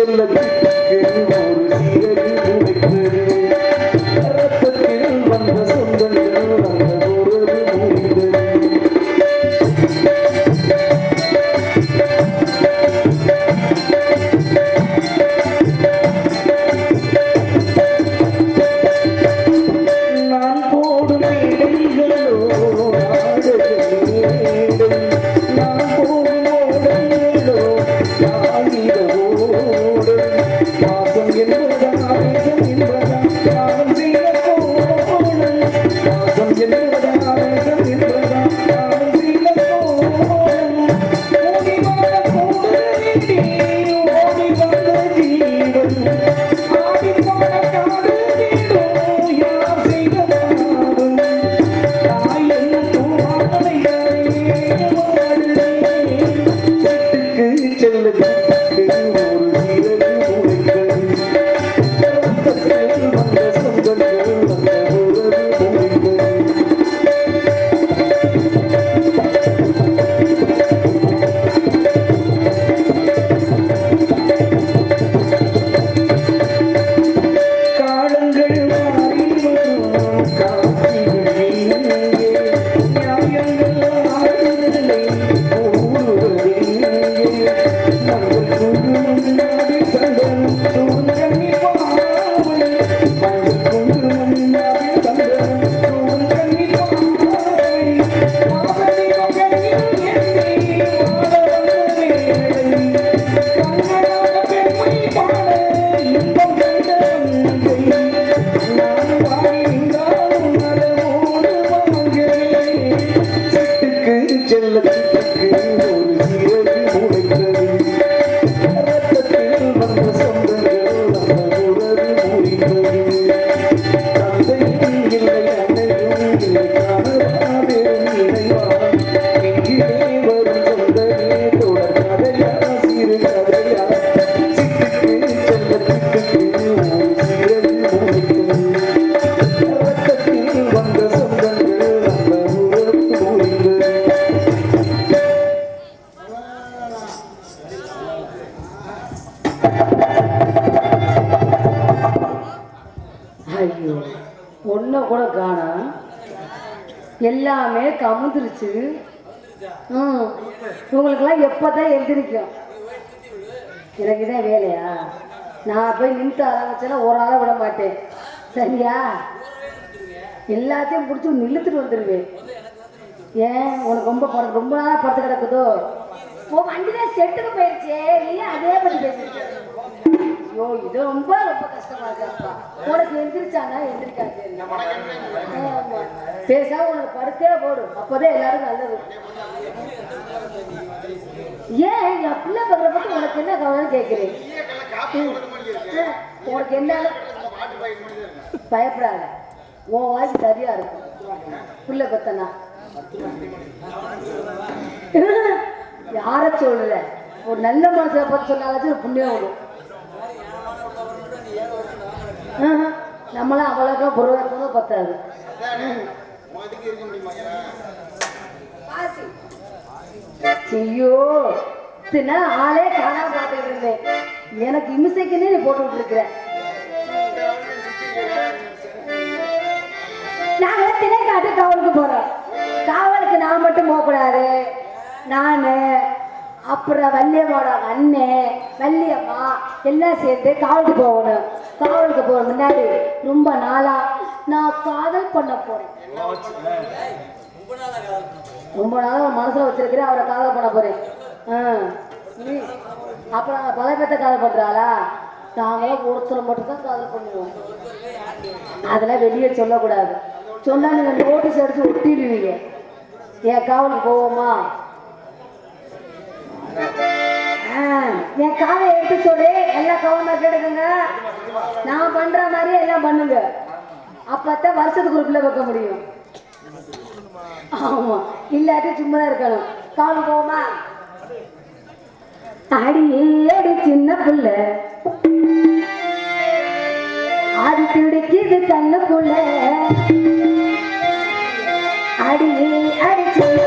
செல்ல போன காடு கூட காணம் எல்லாமே கமுந்துருச்சு ம். உங்களுக்கெல்லாம் எப்போ தான் எந்திரிக்கும்? எனக்கு தான் வேலையா? நான் போய் நின்று ஆரம்பிச்சேன்னா ஒரு ஆளை விட மாட்டேன். சரியா? எல்லாத்தையும் பிடிச்சி நிறுத்துட்டு வந்துடுவேன் ஏன்? உனக்கு ரொம்ப படம் ரொம்ப நாளாக படுத்து கிடக்குதோ? உன் வண்டி தான் செட்டுக்கு போயிடுச்சே நீ அதே பற்றி பேசிட்டு ஐயோ இது ரொம்ப ரொம்ப கஷ்டமா இருக்குப்பா உனக்கு எந்திரிச்சானா எந்திரிக்காது. பேசாம உனக்கு படுத்தே போடு அப்போதான் எல்லாரும் நல்லது. ஏன் என் பிள்ளை படுற பத்தி உனக்கு என்ன கவலை கேட்கிறேன்? உனக்கு என்ன பயப்படாத. உன் வாய்ஸ் சரியா இருக்கும். பிள்ளை பத்தனா? யார சொல்லல? ஒரு நல்ல மனசை பத்தி சொன்னாலும் ஒரு புண்ணியம் வரும். நம்மளாம் அவ்வளோக்கா பொருளாதாரம் கூட பத்தாது. ஐயோ இத்தனை ஆளே காணாம பார்த்துக்கிட்டு இருந்தேன் எனக்கு இமிசைக்குன்னே நீ போட்டு விட்டுருக்குற. நாங்க திணைக்காட்டு காவலுக்கு போறோம் காவலுக்கு நான் மட்டும் போகக்கூடாது. நான் அப்புறம் வள்ளியம்மாவோட அண்ணன் வள்ளியம்மா எல்லாம் சேர்ந்து காவலுக்கு போகணும். காவலுக்கு போகிற முன்னாடி ரொம்ப நாளாக நான் காதல் பண்ண போகிறேன் ரொம்ப நாளாக மனசில் வச்சிருக்கிறேன் அவரை காதல் பண்ண போகிறேன் ஆ. அப்புறம் பல பேர்த்த காதல் பண்ணுறாளா நாங்களாம் ஒருத்தர் மட்டும்தான் காதல் பண்ணுவோம். அதெல்லாம் வெளியே சொல்லக்கூடாது. சொன்னால் நீங்கள் நோட்டீஸ் அடித்து ஒட்டிடுவீங்க. என் காவலுக்கு போவோமா? என் காவை எடுத்து சொல்லு. எல்லா கவர்மெண்ட் எடுக்குங்க நான் பண்ற மாதிரி எல்லாம் பண்ணுங்க. அப்பத்தான் வருஷத்துக்கு குரூப்ல வைக்க முடியும். ஆமா. இல்லாட்டி சும்மா தான் இருக்கணும் காலம் போமா அடி ஏடி சின்ன புள்ள. அது துடிக்குது கண்ணுக்குள்ள. அடியே அடி சின்ன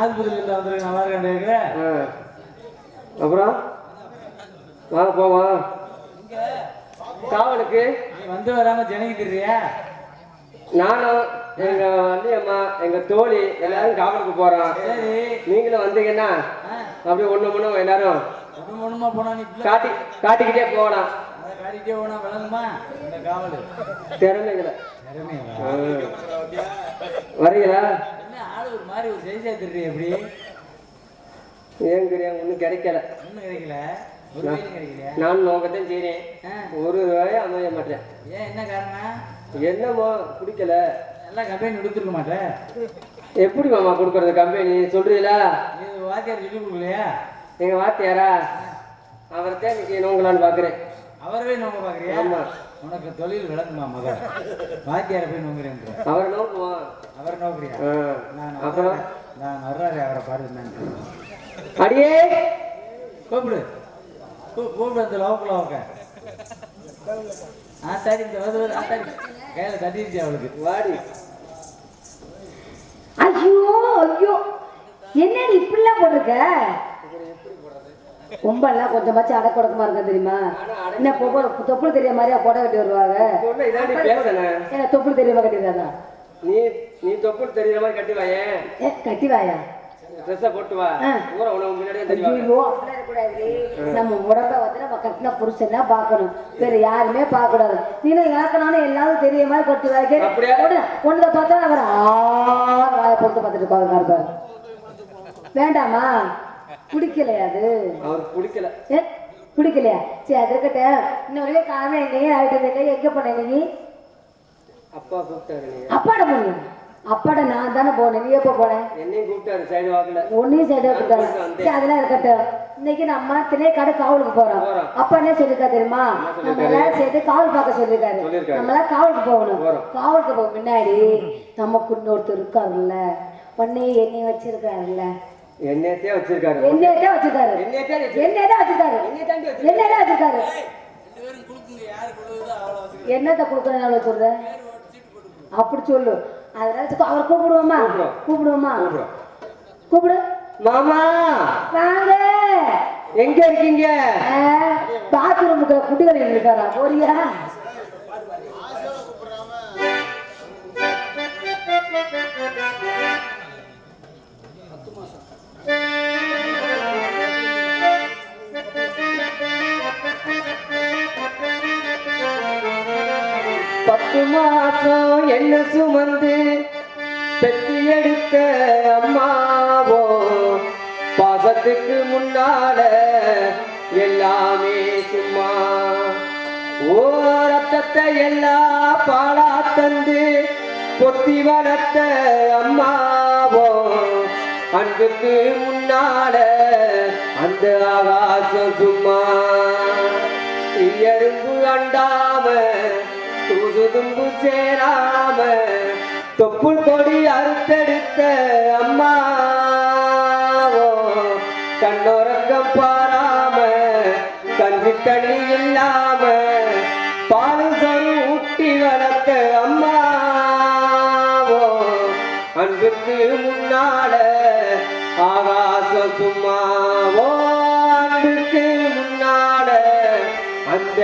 ஆஸ்பத்திரியில் வந்துருக்கு நல்லா இருக்கேன். அப்புறம் வாங்க போவோம் காவலுக்கு? வந்து வராம ஜனகி தெரியா நானும் எங்க வள்ளியம்மா எங்க தோழி எல்லாரும் காவலுக்கு போறோம். நீங்களும் வந்தீங்கன்னா அப்படியே ஒண்ணு ஒண்ணு எல்லாரும் காட்டி காட்டிக்கிட்டே போகலாம். காட்டிட்டே போனா விளங்குமா? இந்த காவல் திறமைகளை. வரீங்களா என்ன ஆளு ஒரு மாதிரி ஒரு செய்தியா தெரியுது எப்படி? ஏங்குறியா ஒன்றும் கிடைக்கல. ஒண்ணும் கிடைக்கல. நான் நோக்கத்தான் செய்றேன். ஆ, ஒரு ரூபாயும் அமைய மாட்டேன். ஏன் என்ன காரணம்? என்னமோ பிடிக்கல. எல்லாம் கம்பெனி கொடுத்துருக்க மாட்டேன் எப்படி மாமா கொடுக்கறது கம்பெனி சொல்றீங்களா? வாத்தியார் சொல்லி கொடுக்கலையா? எங்க வாத்தியாரா? அவரை தான் இன்னைக்கு நோங்கலான்னு பாக்குறேன். அவரவே நோங்க பாக்குறியா? ஆமா. உனக்கு தொழில் விளங்குமா முத வாத்தியாரை போய் நோங்குறேன் அவரை நோக்குவோம் அவர் நோக்குறியா. நான் அப்புறம் வர்றாரு. நான் வர்றாரு அவரை பாரு அடியே! கூப்பிடு. கூ- கூப்பிடு அந்த லோக்கல் லோக்க ஆ சரி இந்த வருது வருது. ஆ சரி. கையில தட்டிருச்சு அவளுக்கு. வாடி. ஐயோ ஐயோ. என்ன இப்படிலாம் போட்டிருக்க? ரொம்பலாம் கொஞ்சமாச்சும் அடக்கொடக்கமா இருக்க தெரியுமா? என்ன தொப்புள் தெரிய மாதிரியா போட கட்டி வருவாங்க? என்ன தொப்புள் தெரியாம கட்டிடுறாதா நீ நீ தொப்புள் தெரியுற மாதிரி கட்டி வாயேன் ஏ கட்டி வாயா? ட்ரெஸ்ஸை போட்டு வா. ஆ. ஊரை உனக்கு முன்னாடியே தெரியும் ஐயோ அப்படிலாம் இருக்கக்கூடாது நம்ம உடம்ப வந்து நம்ம கட்டின புருஷன் தான் பார்க்கணும். வேற யாருமே பார்க்க கூடாது நீங்க நானும் எல்லாரும் தெரிய மாதிரி கொட்டி வாய்க்கு? ஒன்றதை பார்த்தா அவர் ஆ வாயை பொறுத்து பார்த்துட்டு இருப்பாங்க. வேண்டாமா? பிடிக்கலையா அது? அவருக்கு பிடிக்கல ஏ பிடிக்கலையா சரி அது இருக்கட்டும். இன்னொரு காரணம் எங்கேயும் ஆகிட்டு இல்லை எங்க போனேன் நீ? அப்பா கூப்பிட்டாரு அப்பாட போனேன் அப்பாட நான் தானே போனேன். நீ எப்போ போனேன் என்னையும் கூப்பிட்டாரு சைடு வாக்குல. ஒன்னையும் சைடா விட்டாங்க சரி அதெல்லாம் இருக்கட்டும். இன்னைக்கு நம்ம திணை கடை காவலுக்கு போறோம். அப்பா என்ன சொல்லிருக்கா தெரியுமா? நம்ம எல்லாரும் சேர்த்து காவல் பார்க்க சொல்லிருக்காரு. நம்ம எல்லாம் காவலுக்கு போகணும். காவலுக்கு போக முன்னாடி நமக்கு இன்னொருத்தர் இருக்காருல்ல. உன்னை என்னை வச்சிருக்காருல்ல. என்னையத்தே வச்சிருக்காரு. என்னையதான் வச்சிருக்காரு. வச்சிருக்காரு. என்னையதான் வச்சிருக்காரு. என்னையதான் வச்சிருக்காரு? என்னத்த கொடுக்குறேன் அவ்வளவு சொல்ற அப்படி சொல்லு. அதனால அவர் கூப்பிடுவோமா? கூப்பிடுவோம். கூப்பிடு. மாமா! வாங்க. எங்க இருக்கீங்க? பாத்ரூமுக்கு குட்டிகள் இருக்காரா? போறியா? பத்து மாசம் என்ன சுமந்து பெத்தி எடுத்த அம்மாவோ? பாசத்துக்கு முன்னால எல்லாமே சும்மா. ஓ ரத்தத்தை எல்லாம் பாலா தந்து பொத்தி வளர்த்த அம்மாவோ? அன்புக்கு முன்னால அந்த ஆகாசம் சும்மா. எறும்பு அண்டாம தூசு சேராம தொப்புள் கொடி அறுத்தெடுத்த அம்மாவோ கண்ணோரக்கம் பாராம கஞ்சி தண்ணி இல்லாம பால் சரு ஊட்டி வளர்த்த அம்மாவோ அன்புக்கு முன்னால ஆகாசம் சும்மாவோ அன்புக்கு முன்னால அந்த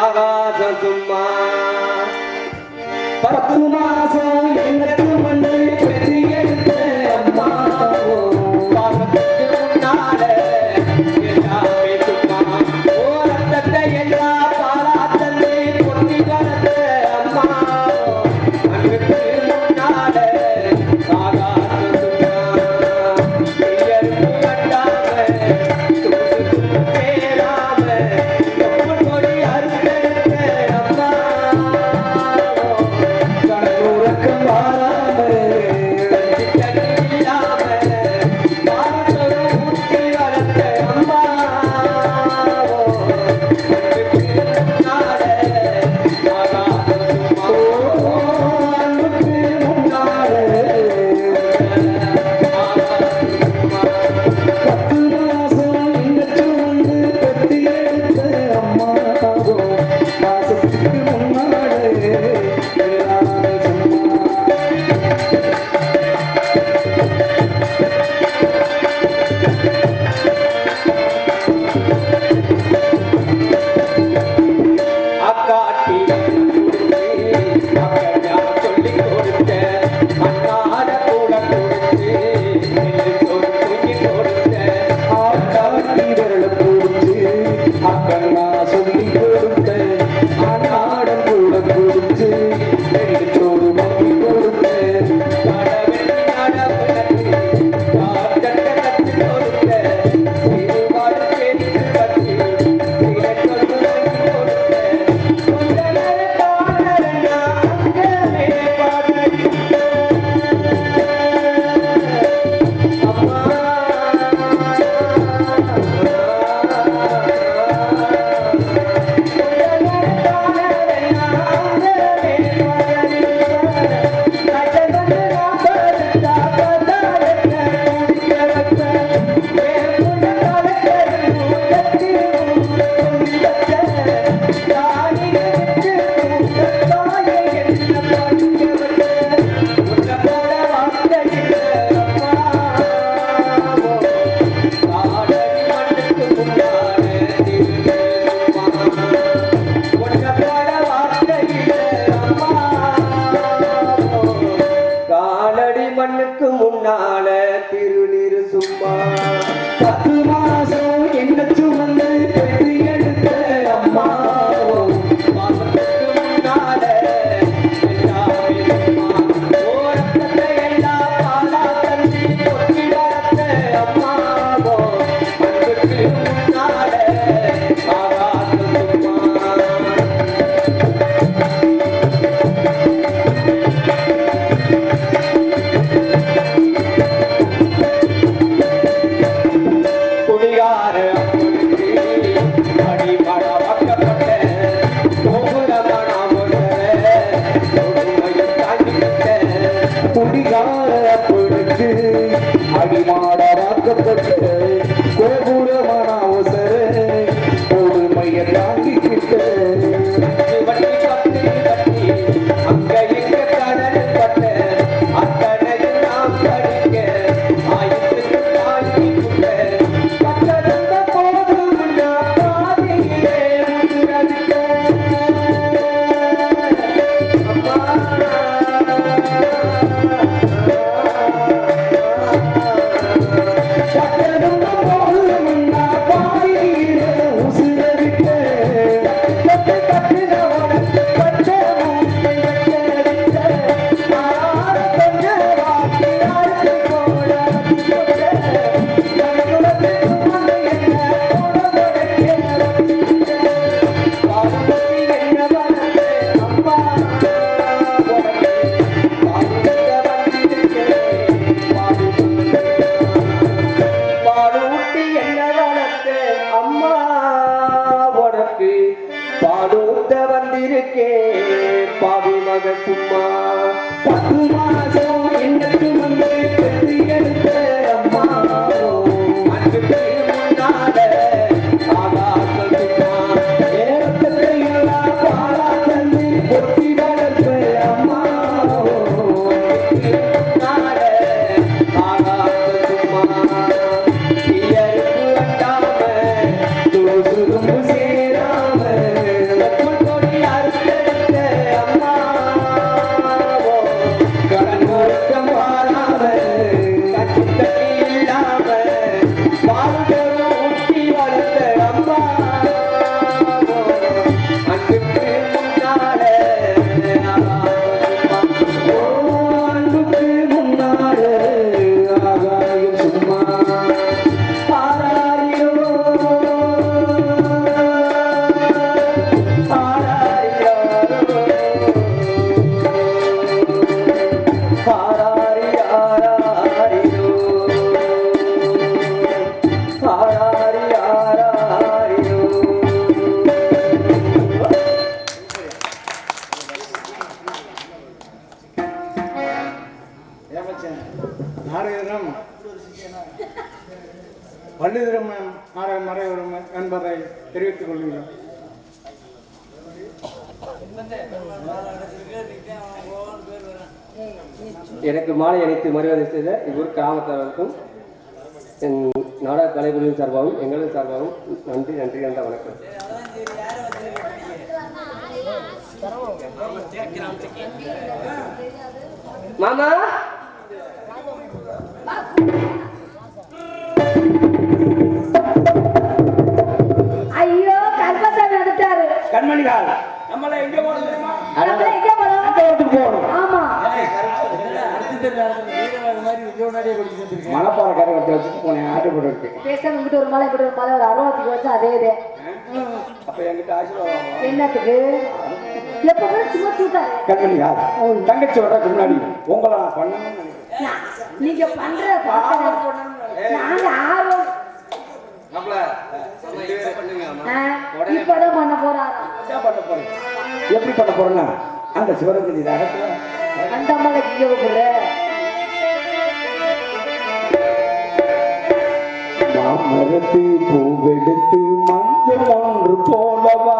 ஆகாசம் சும்மா பத்து மாசம் மண்ணுக்கு कुमार आराध करते நாடகம் வள்ளுதிரம் நாடக மறைவரும் என்பதை தெரிவித்துக் கொள்கிறோம் எனக்கு மாலை அணித்து மரியாதை செய்த இவ்வூர் கிராமத்தாருக்கும் என் நாடக கலைக்குழுவின் சார்பாகவும் எங்களது சார்பாகவும் நன்றி நன்றி என்ற வணக்கம். மாமா! ஐயோ கருப்பசாமி வந்துட்டாரு. கண்மணிகால். நம்மள எங்க போகணும் தெரியுமா? நம்மள எங்க போறோம் அந்த ஆமா. மணப்பாறை கரை வச்சுட்டு போனேன். ஆட்டோப்பட்டு இருக்கு. பேசாம இங்கிட்டு ஒரு மலை இப்படி ஒரு மலை ஒரு அறுபத்துக்கு வச்சு அதே இதே. அப்ப என்கிட்ட ஆசீர்வாதம் என்னத்துக்கு? எப்ப கூட சும்மா தூட்டாரு கண்மணிகால் தங்கச்சி வர்றதுக்கு முன்னாடி உங்களை நான் பண்ணணும்னு நினைக்கிறேன். நான் நீங்க பண்ற. நாங்க ஆர்வம். இப்பதான் பண்ண போறாராம் என்ன பண்ண போறேன் எப்படி பண்ண போறேன்னா அந்த ரகத்துல அந்த கூப்பிடுற மாமரத்து பூவெடுத்து மஞ்சள் ஒன்று போலவா?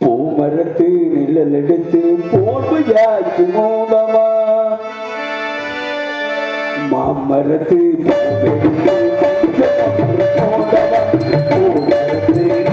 பூமரத்து நிழல் எடுத்து போர்வையாக்கி மூலவா மாமரத்து பூவெடுத்து மஞ்சள்